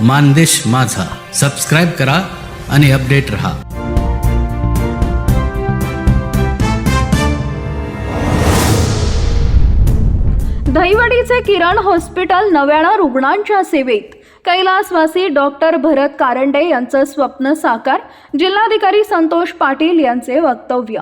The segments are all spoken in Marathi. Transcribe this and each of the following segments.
मानदेश माझा. सबस्क्राईब करा आणि अपडेट रहा. दहिवडीचे किरण हॉस्पिटल नव्यानं रुग्णांच्या सेवेत. कैलासवासी डॉक्टर भरत कारंडे यांचं स्वप्न साकार. जिल्हाधिकारी संतोष पाटील यांचे वक्तव्य.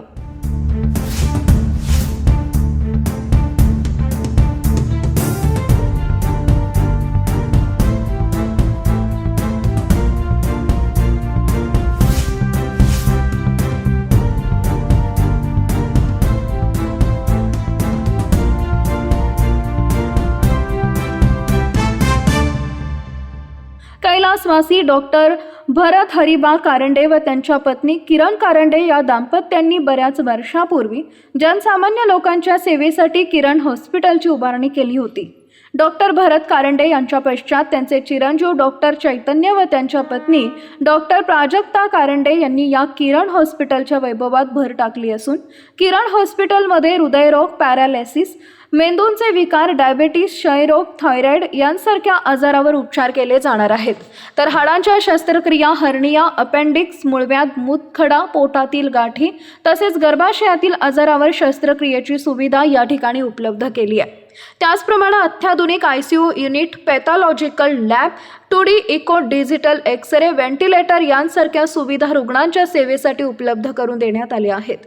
कैलासवासी डॉक्टर भरत हरिबा कारंडे व त्यांच्या पत्नी किरण कारंडे या दाम्पत्यांनी बऱ्याच वर्षापूर्वी जनसामान्य लोकांच्या सेवेसाठी किरण हॉस्पिटलची उभारणी केली होती. डॉक्टर भरत कारंडे यांच्या पश्चात त्यांचे चिरंजीव डॉक्टर चैतन्य व त्यांच्या पत्नी डॉक्टर प्राजक्ता कारंडे यांनी या किरण हॉस्पिटलच्या वैभवात भर टाकली असून किरण हॉस्पिटलमध्ये हृदयरोग पॅरालिसिस मेंदूंचे विकार डायबेटीस क्षयरोग थायरॉइड यांसारख्या आजारावर उपचार केले जाणार आहेत. तर हाडांच्या शस्त्रक्रिया हर्निया अपेंडिक्स मुळव्यात मूतखडा पोटातील गाठी तसेच गर्भाशयातील आजारावर शस्त्रक्रियेची सुविधा या ठिकाणी उपलब्ध केली आहे. त्याचप्रमाणे अत्याधुनिक I C U unit pathological lab two D echo digital x-ray ventilator यांसारख्या सुविधा रुग्णांच्या सेवेसाठी उपलब्ध करून देण्यात आल्या आहेत.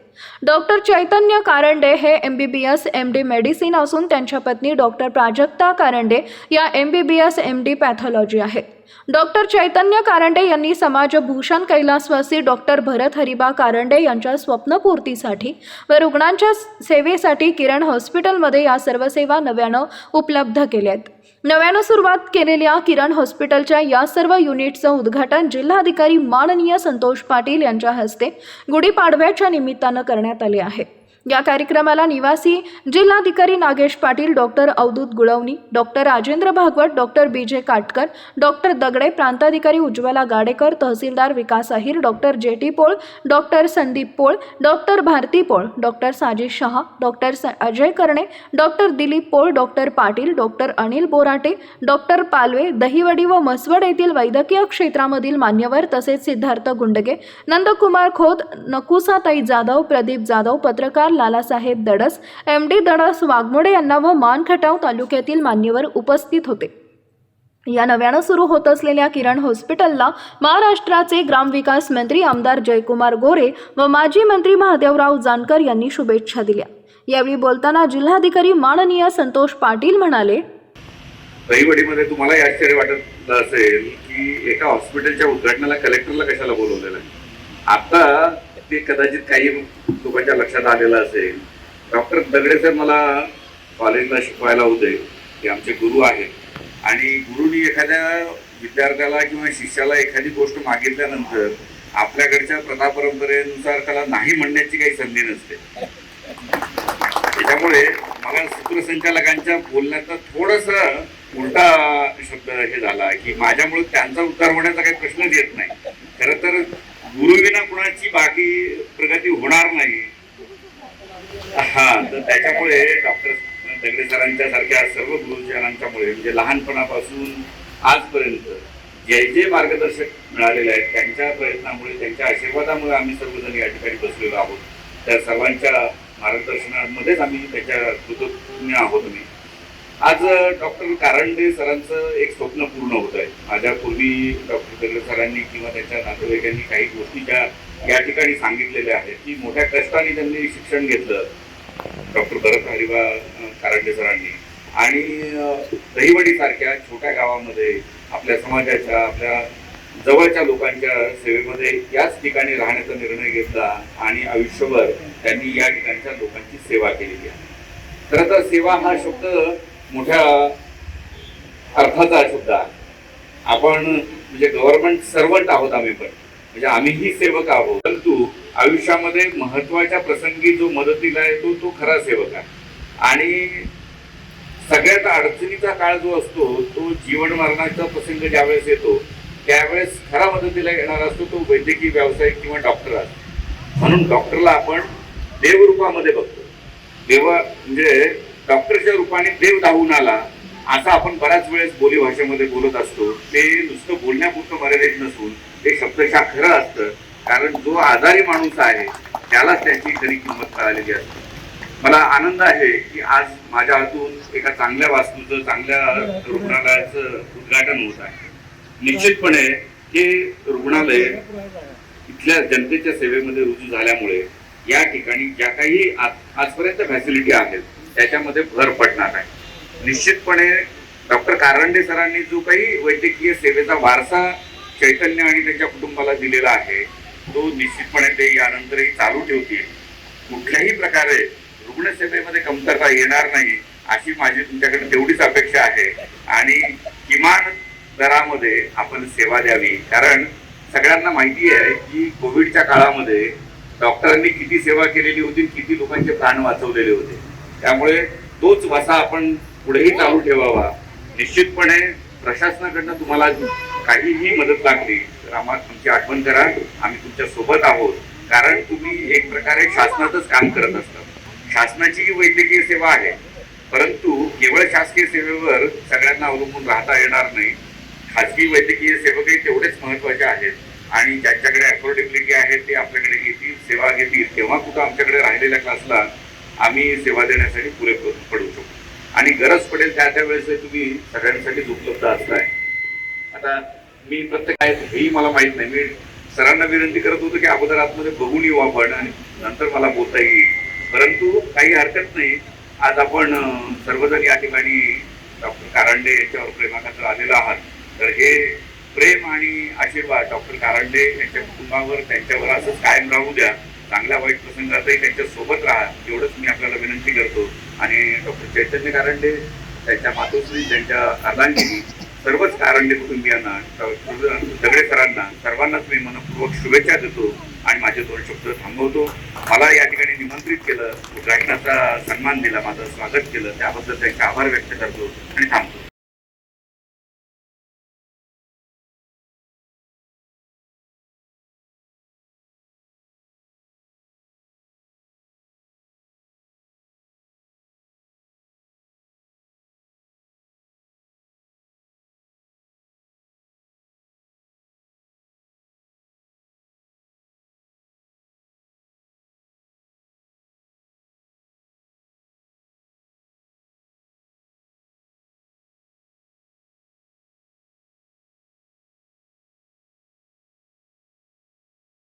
डॉक्टर चैतन्य कारंडे हे M B B S M D medicine असून त्यांच्या पत्नी डॉक्टर प्राजक्ता कारंडे या M B B S M D pathology आहेत. डॉक्टर चैतन्य कारंडे यांनी समाजभूषण कैलासवासी डॉक्टर भरत हरिबा कारंडे यांच्या स्वप्नपूर्तीसाठी व रुग्णांच्या सेवेसाठी किरण हॉस्पिटलमध्ये या सर्व सेवा नव्यानं उपलब्ध केल्या आहेत नव्यानं सुरुवात केलेल्या किरण हॉस्पिटलच्या या सर्व युनिटचं उद्घाटन जिल्हाधिकारी माननीय संतोष पाटील यांच्या हस्ते गुढीपाडव्याच्या निमित्तानं करण्यात आले आहे. या कार्यक्रमाला निवासी जिल्हाधिकारी Nagesh Patil doctor Avadhut Gulvani doctor Rajendra Bhagwat doctor B J Katkar doctor Dagade प्रांताधिकारी Ujjwala Gadekar tehsildar Vikas Ahir doctor J T Pol doctor Sandeep Pol doctor Bharati Pol doctor Sajish Shah doctor स- Ajay Karne doctor Dilip Pol doctor Patil doctor Anil Borate doctor Palve Dahiwadi व मसवड येथील वैद्यकीय क्षेत्रामधील मान्यवर तसेच सिद्धार्थ गुंडगे नंदकुमार खोत नकुसाताई जाधव प्रदीप जाधव पत्रकार लालासाहेब दडस एम डी दडस वाघमोडे यांना व मानखटाव तालुक्यातील मान्यवर उपस्थित होते. या नव्यानं सुरू होत असलेल्या किरण हॉस्पिटलला महाराष्ट्राचे ग्रामविकास मंत्री आमदार जयकुमार गोरे व माजी मंत्री महादेवराव जानकर यांनी शुभेच्छा दिल्या. यावेळी बोलताना जिल्हाधिकारी माननीय संतोष पाटील म्हणाले रहिवडीमध्ये तुम्हाला आश्चर्य वाटत असेल की एका हॉस्पिटलच्या उद्घाटनाला कलेक्टरला कशाला बोलवलेलं आहे? आता ते कदाचित काही लोकांच्या लक्षात आलेलं असेल. डॉक्टर दगडे सर मला कॉलेजला शिकवायला होते ते आमचे गुरु आहेत. आणि गुरुनी एखाद्या विद्यार्थ्याला किंवा शिष्याला एखादी गोष्ट मागितल्यानंतर आपल्याकडच्या प्रथा परंपरेनुसार त्याला नाही म्हणण्याची काही संधी नसते. त्याच्यामुळे मला सूत्रसंचालकांच्या बोलण्याचा थोडस उलटा शब्द हे झाला की माझ्यामुळे त्यांचा उद्धार होण्याचा काही प्रश्नच येत नाही. खरं तर गुरुविना कुणाची बाकी प्रगती होणार नाही. हा तर त्याच्यामुळे डॉक्टर दगडे सरांच्या सारख्या सर्व गुरुजनांच्यामुळे म्हणजे लहानपणापासून आजपर्यंत जे जे मार्गदर्शक मिळालेले आहेत त्यांच्या प्रयत्नामुळे त्यांच्या आशीर्वादामुळे आम्ही सर्वजण या ठिकाणी बसलेलो आहोत. त्या सर्वांच्या मार्गदर्शनामध्येच आम्ही त्याच्या कृतज्ञ आहोत मी आज डॉक्टर कारंडे सरांचं एक स्वप्न पूर्ण होत आहे. माझ्या पूर्वी डॉक्टर दगडे सरांनी किंवा त्यांच्या नातेवाईकांनी काही गोष्टी ज्या या ठिकाणी सांगितलेल्या आहेत की मोठ्या कष्टाने त्यांनी शिक्षण घेतलं डॉक्टर भरत हरिबा कारंडे सरांनी. आणि दहिवडीसारख्या सारख्या छोट्या गावामध्ये आपल्या समाजाच्या आपल्या जवळच्या लोकांच्या सेवेमध्ये याच ठिकाणी राहण्याचा निर्णय घेतला आणि आयुष्यभर त्यांनी या ठिकाणच्या लोकांची सेवा केलेली आहे. खरं तर सेवा हा शब्द मोठ्या अर्थाचा शब्द आहे आपण म्हणजे गव्हर्नमेंट सर्वंट आहोत आम्ही पण. म्हणजे आम्हीही सेवक आहोत. परंतु आयुष्यामध्ये महत्त्वाच्या प्रसंगी जो मदतीला येतो तो खरा सेवक आहे. आणि सगळ्यात अडचणीचा काळ जो असतो तो जीवन मरणाचा प्रसंग ज्यावेळेस येतो त्यावेळेस खरा मदतीला येणारा असतो तो वैद्यकीय व्यावसायिक किंवा डॉक्टर असतो. म्हणून डॉक्टरला आपण देवरूपामध्ये बघतो. देवा म्हणजे डॉक्टरच्या रूपाने देव धावून आला असं आपण बऱ्याच वेळेस बोली भाषेमध्ये बोलत असतो. ते नुसतं बोलण्यापुरतं मर्यादित नसून ते शब्दशः खरं असतं. कारण जो आजारी माणूस आहे त्यालाच त्याची खरी किंमत कळालेली असते. मला आनंद आहे की आज माझ्या हातून एका चांगल्या वास्तूचं चांगल्या रुग्णालयाचं उद्घाटन होत आहे. निश्चितपणे हे रुग्णालय इथल्या जनतेच्या सेवेमध्ये रुजू झाल्यामुळे या ठिकाणी ज्या काही आज- आजपर्यंत फॅसिलिटी आहेत त्याच्यामध्ये भर पडणार आहे. निश्चितपणे डॉक्टर कारंडे सरांनी जो काही वैद्यकीय सेवेचा वारसा चैतन्य आणि त्यांच्या कुटुंबाला दिलेला आहे तो निश्चितपणे ते यानंतरही चालू ठेवतील. कुठल्याही प्रकारे रुग्णसेवेमध्ये कमतरता येणार नाही अशी माझी तुमच्याकडे तेवढीच अपेक्षा आहे. आणि किमान दरामध्ये आपण सेवा द्यावी. कारण सगळ्यांना माहिती आहे की कोविडच्या काळामध्ये डॉक्टरांनी किती सेवा केलेली होती किती लोकांचे प्राण वाचवलेले होते. त्यामुळे तोच वसा आपण पुढेही चालू ठेवावा. निश्चितपणे प्रशासनाकडनं तुम्हाला काहीही मदत लागली तर आम्हाला तुमची आठवण करा. आम्ही तुमच्यासोबत आहोत. कारण तुम्ही एक प्रकारे शासनातच काम करत असतात शासनाची ही वैद्यकीय सेवा आहे. परंतु केवळ शासकीय सेवेवर सगळ्यांना अवलंबून राहता येणार नाही. खाजगी वैद्यकीय सेवकही तेवढेच महत्त्वाचे आहेत. आणि ज्यांच्याकडे अफोर्डेबिलिटी आहे ते आपल्याकडे येतील सेवा घेतील. तेव्हा कुठं आमच्याकडे राहिलेल्या क्लासला आम्ही सेवा देण्यासाठी पुरे पडू शकतो आणि गरज पडेल त्या त्या वेळेस तुम्ही सगळ्यांसाठीच उपलब्ध असताय. आता मी प्रत्येक आहे हेही मला माहीत नाही. मी सरांना विनंती करत होतो की अगोदर आतमध्ये बघून येऊ आपण आणि नंतर मला बोलता येईल. परंतु काही हरकत नाही. आज आपण सर्वजण या ठिकाणी डॉक्टर कारंडे यांच्यावर प्रेमाखातर आलेलो आहात. तर हे प्रेम आणि आशीर्वाद डॉक्टर कारंडे यांच्या कुटुंबावर त्यांच्यावर असंच कायम राहू द्या. चांगल्या वाईट प्रसंगातही त्यांच्यासोबत राहा. एवढंच मी आपल्याला विनंती करतो. आणि डॉक्टर चैतन्य कारंडे त्यांच्या मातोश्री त्यांच्या अर्धांगिनी सर्वच कारंडे कुटुंबियांना दगडे सरांना सर्वांनाच मी मनपूर्वक शुभेच्छा देतो आणि माझे दोन शब्द थांबवतो. मला या ठिकाणी निमंत्रित केलं उद्घाटनाचा सन्मान दिला माझं स्वागत केलं. त्याबद्दल त्यांचे आभार व्यक्त करतो आणि थांबतो.